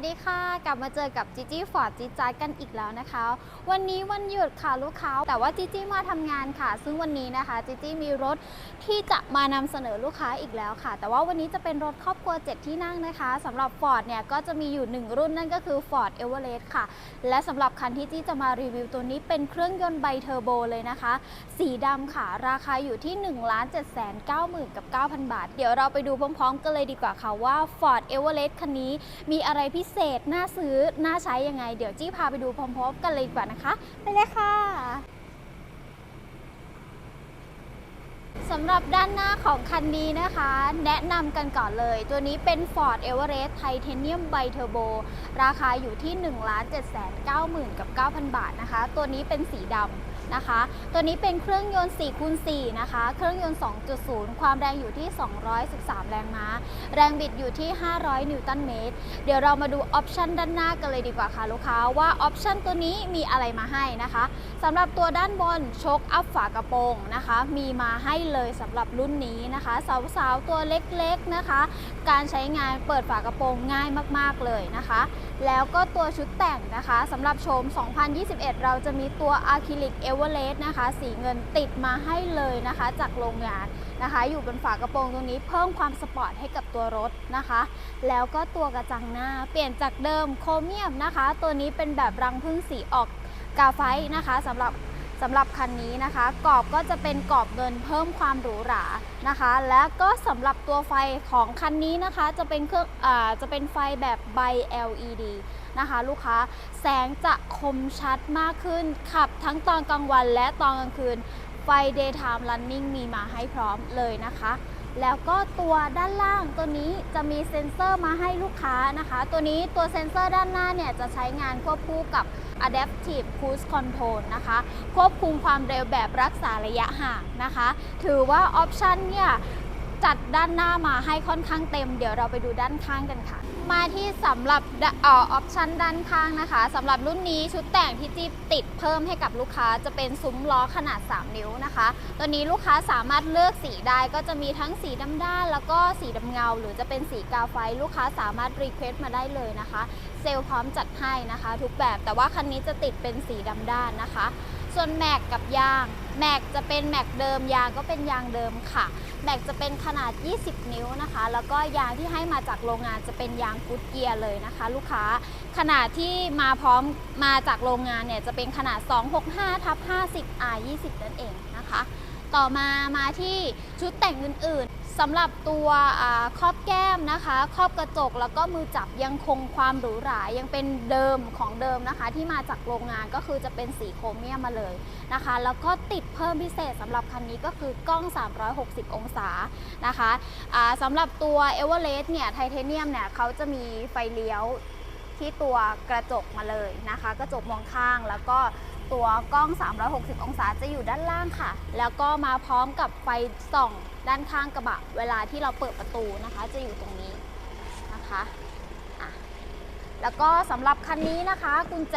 วัสดีค่ะ กลับมาเจอกับจีจี้ฟอร์ดจีจากันอีกแล้วนะคะ วันนี้วันหยุดค่ะลูกค้า แต่ว่าจีจี้มาทำงานค่ะ ซึ่งวันนี้นะคะจีจี้มีรถที่จะมานำเสนอลูกค้าอีกแล้วค่ะ แต่ว่าวันนี้จะเป็นรถครอบครัว 7 ที่นั่งนะคะสำหรับ Ford เนี่ยก็จะมีอยู่ 1 รุ่นนั่นก็คือ Ford Everest ค่ะ และสำหรับคันที่จี้จะมารีวิวตัวนี้เป็นเครื่องยนต์ไบเทอร์โบเลยนะคะ สีดำค่ะ ราคาอยู่ที่1 7 9 0 0 0กับ9,000บาท เดี๋ยวเราไปดูพร้อมๆกันเลยดีกว่าค่ะว่า Ford Everest คันนี้มีอะไรพิเศษ น่าซื้อ น่าใช้ยังไง เดี๋ยวจี้พาไปดูพร้อมๆกันเลยดีกว่านะคะ ไปเลยค่ะสำหรับด้านหน้าของคันนี้นะคะ แนะนำกันก่อนเลย ตัวนี้เป็น Ford Everest Titanium b i Turbo ราคาอยู่ที่ 1 7 9 0 0 0 0กับ 9,000 บาทนะคะ ตัวนี้เป็นสีดำ นะคะ ตัวนี้เป็นเครื่องยนต์4คูณ4นะคะ เครื่องยนต์ 2.0 ความแรงอยู่ที่ 213 แรงม้า แรงบิดอยู่ที่ 500 นิวตันเมตร เดี๋ยวเรามาดูออปชันด้านหน้ากันเลยดีกว่าค่ะลูกค้าว่าออปชันตัวนี้มีอะไรมาให้นะคะสำหรับตัวด้านบนโชคอัพฝากระโปรงนะคะ มีมาให้เลยสำหรับรุ่นนี้นะคะสาวๆตัวเล็กๆนะคะ การใช้งานเปิดฝากระโปรงง่ายมากๆเลยนะคะ แล้วก็ตัวชุดแต่งนะคะสำหรับโชม2021 เราจะมีตัวอะคริลิกเอเวอเลสนะคะ สีเงินติดมาให้เลยนะคะ จากโรงงานนะคะ อยู่บนฝากระโปรงตรงนี้เพิ่มความสปอร์ตให้กับตัวรถนะคะ แล้วก็ตัวกระจังหน้าเปลี่ยนจากเดิมโครเมียมนะคะ ตัวนี้เป็นแบบรังพึ่งสีออกกาไฟนะคะสำหรับ สำหรับคันนี้นะคะกรอบก็จะเป็นกรอบเงินเพิ่มความหรูหรานะคะ และก็สำหรับตัวไฟของคันนี้นะคะจะเป็นเครื่องอาจะเป็นไฟแบบใบ LED นะคะลูกค้าแสงจะคมชัดมากขึ้น ขับทั้งตอนกลางวันและตอนกลางคืนไฟ daytime running มีมาให้พร้อมเลยนะคะ แล้วก็ตัวด้านล่างตัวนี้จะมีเซ็นเซอร์มาให้ลูกค้านะคะ ตัวนี้ตัวเซ็นเซอร์ด้านหน้าเนี่ยจะใช้งานควบคู่กับ Adaptive Cruise Control นะคะ ควบคุมความเร็วแบบรักษาระยะห่างนะคะ ถือว่าออปชันเนี่ยจัดด้านหน้ามาให้ค่อนข้างเต็ม เดี๋ยวเราไปดูด้านข้างกันค่ะ มาที่สำหรับอออปชันด้านข้างนะคะสำหรับรุ่นนี้ชุดแต่งที่จิ๊บติดเพิ่มให้กับลูกค้าจะเป็นซุ้มล้อขนาด 3 นิ้วนะคะ ตัวนี้ลูกค้าสามารถเลือกสีได้ก็จะมีทั้งสีดำด้าน แล้วก็สีดำเงา หรือจะเป็นสีกาไฟ ลูกค้าสามารถรีเควสต์มาได้เลยนะคะ เซลล์พร้อมจัดให้นะคะ ทุกแบบแต่ว่าคันนี้จะติดเป็นสีดำด้านนะคะ ส่วนแม็กกับยาง แม็กจะเป็นแม็กเดิมยางก็เป็นยางเดิมค่ะ แม็กจะเป็นขนาด 20 นิ้วนะคะ แล้วก็ยางที่ให้มาจากโรงงานจะเป็นยางฟุตเกียร์เลยนะคะ ลูกค้าขนาดที่มาพร้อมมาจากโรงงานเนี่ยจะเป็นขนาด 265ทับ50 R 20นั่นเองนะคะ ต่อมามาที่ชุดแต่งอื่นๆ สำหรับตัวอครอบแก้มนะคะครอบกระจกแล้วก็มือจับยังคงความหรูหรา ยังเป็นเดิมของเดิมนะคะ ที่มาจากโรงงานก็คือจะเป็นสีโครเมียมมาเลยนะคะ แล้วก็ติดเพิ่มพิเศษสำหรับคันนี้ก็คือกล้อง 360 องศานะคะอ่าสำหรับตัวเอเวอเรสต์เนี่ยไทเทเนียมเนี่ยเขาจะมีไฟเลี้ยวที่ตัวกระจกมาเลยนะคะ กระจกมองข้างแล้วก็ ตัวกล้อง 360 องศาจะอยู่ด้านล่างค่ะ แล้วก็มาพร้อมกับไฟส่องด้านข้างกระบะ เวลาที่เราเปิดประตูนะคะ จะอยู่ตรงนี้นะคะะแล้วก็สำหรับคันนี้นะคะ กุญแจ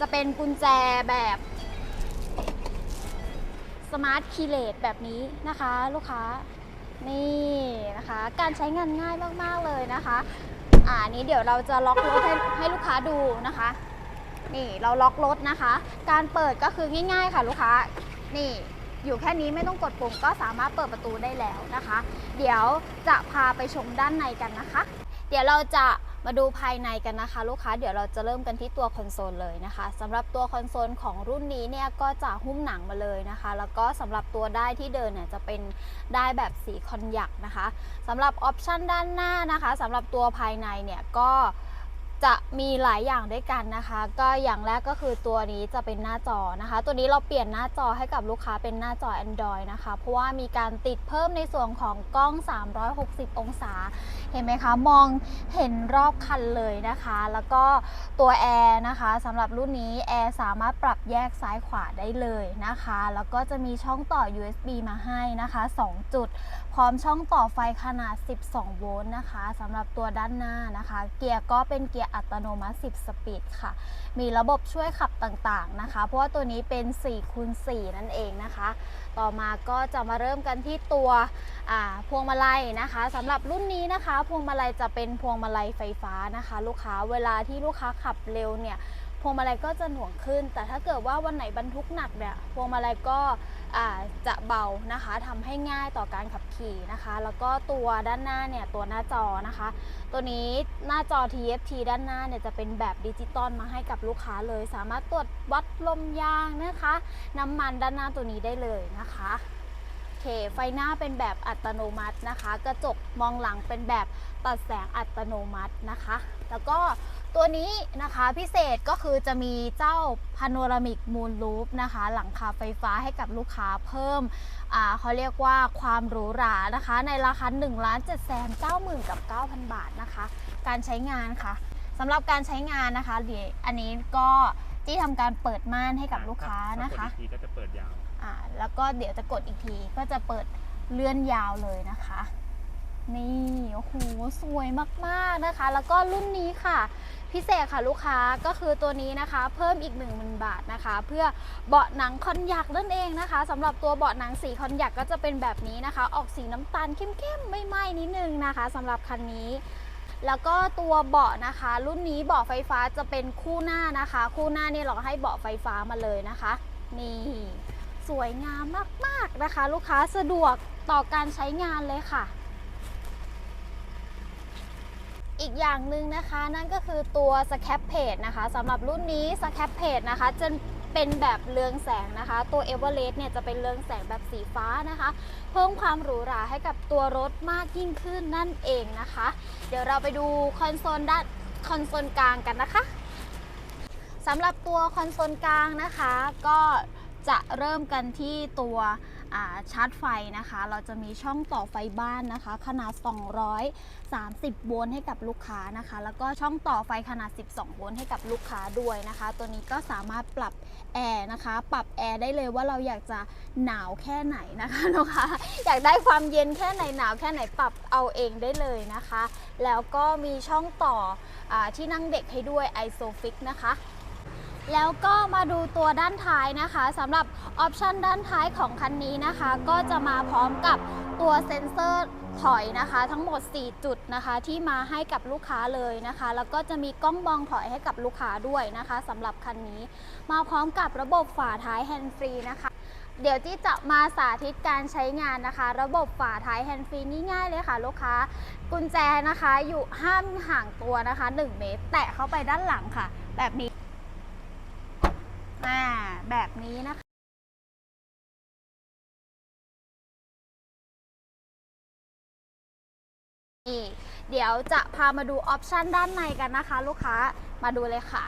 จะเป็นกุญแจแบบสมาร์ทคีเลตแบบนี้นะคะ ลูกค้านี่นะคะ การใช้งานง่ายมาก ๆ เลยนะคะ อ่าอันนี้เดี๋ยวเราจะล็อกรถให้ให้ลูกค้าดูนะคะ นี่เราล็อกรถนะคะ การเปิดก็คือง่าย ๆ ค่ะลูกค้า นี่อยู่แค่นี้ไม่ต้องกดปุ่มก็สามารถเปิดประตูได้แล้วนะคะ เดี๋ยวจะพาไปชมด้านในกันนะคะ เดี๋ยวเราจะมาดูภายในกันนะคะ ลูกค้าเดี๋ยวเราจะเริ่มกันที่ตัวคอนโซลเลยนะคะสำหรับตัวคอนโซลของรุ่นนี้เนี่ยก็จะหุ้มหนังมาเลยนะคะ แล้วก็สำหรับตัวได้ที่เดินเนี่ยจะเป็นได้แบบสีคอนยักนะคะสำหรับออปชันด้านหน้านะคะสำหรับตัวภายในเนี่ยก็ จะมีหลายอย่างด้วยกันนะคะ ก็อย่างแรกก็คือตัวนี้จะเป็นหน้าจอนะคะ ตัวนี้เราเปลี่ยนหน้าจอให้กับลูกค้าเป็นหน้าจอ Android นะคะ เพราะว่ามีการติดเพิ่มในส่วนของกล้อง 360 องศา เห็นไหมคะ มองเห็นรอบคันเลยนะคะ แล้วก็ตัวแอร์นะคะสำหรับรุ่นนี้แอร์สามารถปรับแยกซ้ายขวาได้เลยนะคะ แล้วก็จะมีช่องต่อ USB มาให้นะคะ 2 จุด พร้อมช่องต่อไฟขนาด 12 โวลต์นะคะสำหรับตัวด้านหน้านะคะ เกียร์ก็เป็นเกียร์อัตโนมัติ 10 สปีดค่ะ มีระบบช่วยขับต่างๆนะคะ เพราะว่าตัวนี้เป็น4คูณ4นั่นเองนะคะ ต่อมาก็จะมาเริ่มกันที่ตัวพวงมาลัยนะคะสำหรับรุ่นนี้นะคะ พวงมาลัยจะเป็นพวงมาลัยไฟฟ้านะคะ ลูกค้าเวลาที่ลูกค้าขับเร็วเนี่ยพวงมาลัยก็จะหน่วงขึ้น แต่ถ้าเกิดว่าวันไหนบรรทุกหนักเนี่ยพวงมาลัยก็ จะเบานะคะทำให้ง่ายต่อการขับขี่นะคะ แล้วก็ตัวด้านหน้าเนี่ยตัวหน้าจอนะคะ ตัวนี้หน้าจอ TFT ด้านหน้าเนี่ยจะเป็นแบบดิจิตอลมาให้กับลูกค้าเลย สามารถตรวจวัดลมยางนะคะ น้ำมันด้านหน้าตัวนี้ได้เลยนะคะโอเคไฟหน้าเป็นแบบอัตโนมัตินะคะ กระจกมองหลังเป็นแบบตัดแสงอัตโนมัตินะคะ แล้วก็ ตัวนี้นะคะพิเศษก็คือจะมีเจ้าพาโนรามิกมูนลูปนะคะ หลังคาไฟฟ้าให้กับลูกค้าเพิ่มอ่าเขาเรียกว่าความหรูหรานะคะ ในราคา1 7 9 9 0 0 0กับ9,000 บาทนะคะ การใช้งานค่ะสำหรับการใช้งานนะคะเดี๋ยวอันนี้ก็ที่ทำการเปิดม่านให้กับลูกค้านะคะถ้กดอีกทีก็จะเปิดยาวอ่าแล้วก็เดี๋ยวจะกดอีกทีก็จะเปิดเลื่อนยาวเลยนะคะ นี่โอ้โหสวยมากๆนะคะ แล้วก็รุ่นนี้ค่ะ พิเศษค่ะลูกค้าก็คือตัวนี้นะคะ เพิ่มอีก 1 0,000 บาทนะคะ เพื่อเบาะหนังคอนยักนั่นเองนะคะสำหรับตัวเบาะหนังสีคอนยักก็จะเป็นแบบนี้นะคะ ออกสีน้ำตาลเข้มๆไม่ไหม้นิดนึงนะคะสำหรับคันนี้แล้วก็ตัวเบาะนะคะ รุ่นนี้เบาะไฟฟ้าจะเป็นคู่หน้านะคะ คู่หน้านี่เราให้เบาะไฟฟ้ามาเลยนะคะ นี่ สวยงามมากๆนะคะ ลูกค้าสะดวกต่อการใช้งานเลยค่ะ อีกอย่างหนึ่งนะคะนั่นก็คือตัวสแคปเพจนะคะสำหรับรุ่นนี้สแคปเพจนะคะจะเป็นแบบเรืองแสงนะคะ ตัวเอเวอเรสต์เนี่ยจะเป็นเรืองแสงแบบสีฟ้านะคะ เพิ่มความหรูหราให้กับตัวรถมากยิ่งขึ้นนั่นเองนะคะ เดี๋ยวเราไปดูคอนโซลด้านคอนโซลกลางกันนะคะสำหรับตัวคอนโซลกลางนะคะ ก็ จะเริ่มกันที่ตัวชาร์จไฟนะคะ เราจะมีช่องต่อไฟบ้านนะคะ ขนาด 230 โวลต์ให้กับลูกค้านะคะ แล้วก็ช่องต่อไฟขนาด 12 โวลต์ให้กับลูกค้าด้วยนะคะ ตัวนี้ก็สามารถปรับแอร์นะคะ ปรับแอร์ได้เลยว่าเราอยากจะหนาวแค่ไหนนะคะลูกค้าอยากได้ความเย็นแค่ไหนหนาวแค่ไหนปรับเอาเองได้เลยนะคะ แล้วก็มีช่องต่ออที่นั่งเด็กให้ด้วย ISOFIX นะคะ แล้วก็มาดูตัวด้านท้ายนะคะสำหรับออปชันด้านท้ายของคันนี้นะคะ ก็จะมาพร้อมกับตัวเซ็นเซอร์ถอยนะคะ ทั้งหมด 4 จุดนะคะที่มาให้กับลูกค้าเลยนะคะ แล้วก็จะมีกล้องมองถอยให้กับลูกค้าด้วยนะคะสำหรับคันนี้ มาพร้อมกับระบบฝาท้ายแฮนด์ฟรีนะคะ เดี๋ยวที่จะมาสาธิตการใช้งานนะคะ ระบบฝาท้ายแฮนด์ฟรีนี้ง่ายเลยค่ะ ลูกค้ากุญแจนะคะอยู่ห้ามห่างตัวนะคะ 1 เมตร แตะเข้าไปด้านหลังค่ะ แบบนี้ แบบนี้นะคะนี่เดี๋ยวจะพามาดูออปชันด้านในกันนะคะ ลูกค้ามาดูเลยค่ะ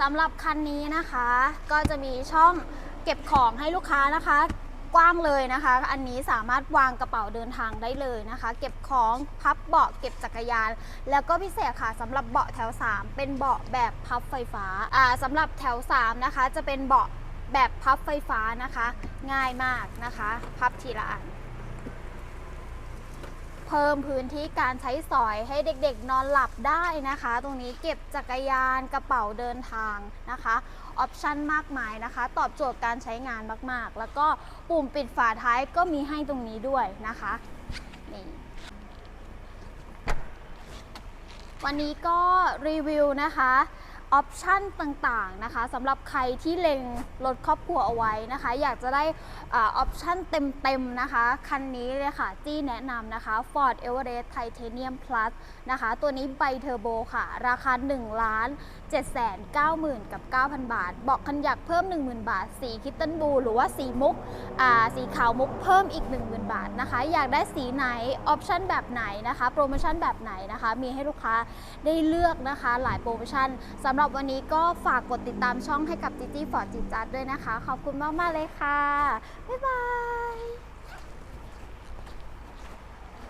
สำหรับคันนี้นะคะ ก็จะมีช่องเก็บของให้ลูกค้านะคะ ว้างเลยนะคะ อันนี้สามารถวางกระเป๋าเดินทางได้เลยนะคะ เก็บของพับเบาะเก็บจักรยาน แล้วก็พิเศษค่ะสำหรับเบาะแถว 3 เป็นเบาะแบบพับไฟฟ้าอ่าสำหรับแถว 3 นะคะ จะเป็นเบาะแบบพับไฟฟ้านะคะ ง่ายมากนะคะ พับทีละอัน เพิ่มพื้นที่การใช้สอยให้เด็กๆ นอนหลับได้นะคะ ตรงนี้เก็บจักรยานกระเป๋าเดินทางนะคะออปชันมากมายนะคะ ตอบโจทย์การใช้งานมากๆ แล้วก็ปุ่มปิดฝาท้ายก็มีให้ตรงนี้ด้วยนะคะนี่วันนี้ก็รีวิวนะคะ ออปชันต่างๆนะคะสำหรับใครที่เล็งรถครอบครัวเอาไว้นะคะ อยากจะได้อออปชันเต็มๆนะคะ คันนี้เลยค่ะ จี้แนะนำนะคะ Ford Everest Titanium Plus นะคะ ตัวนี้ไบเทอร์โบค่ะ ราคา 1 ล้าน 790,000 กับ 9,000 บาท บอกคันอยากเพิ่ม 10,000 บาท สีคิตตันบู หรือว่าสีมุกอ่าสีขาวมุกเพิ่มอีก 10,000 บาทนะคะ อยากได้สีไหน ออปชันแบบไหนนะคะ โปรโมชั่นแบบไหนนะคะ มีให้ลูกค้าได้เลือกนะคะ หลายโปรโมชั่นสำหรับวันนี้ก็ฝากกดติดตามช่องให้กับ g ิ g ฟอร์ดจิจัดด้วยนะคะ ขอบคุณมาก ๆ เลยค่ะ บ๊ายบาย